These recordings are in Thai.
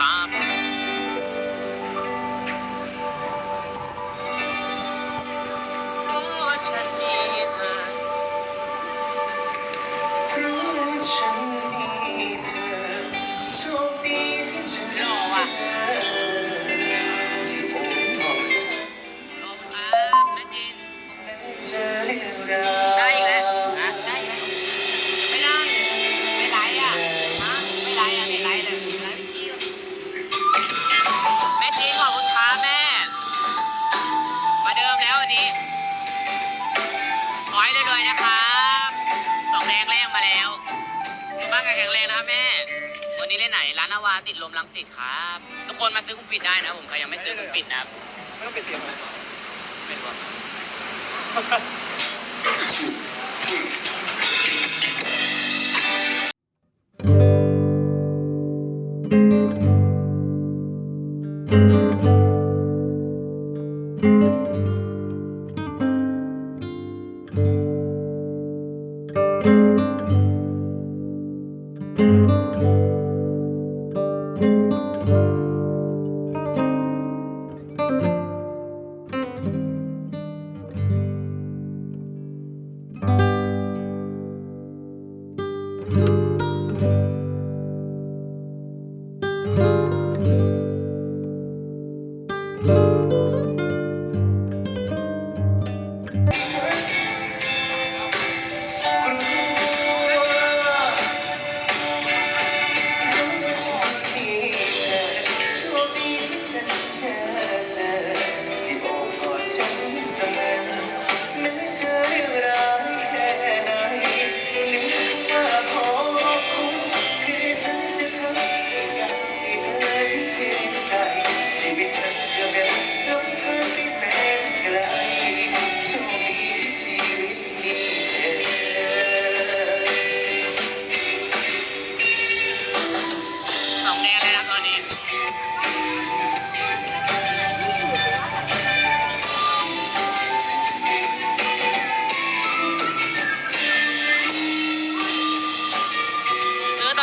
time. างกายแข็งแรงนะแม่ วันนี้เล่นไหนร้านนาวาติดลมลังสิตครับ ทุกคนมาซื้อคุณปิดได้นะผมใครยังไม่ซื้อคุณปิดนะไม่ต้องไปเสียงเลยไม่รู้ว่า Música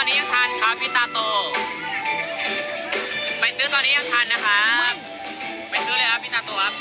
อนนี้ยังทันครับพี่ตาโต ไปซื้อตอนนี้ยังทันนะคะ ไปซื้อเลยครับพี่ตาโตครับ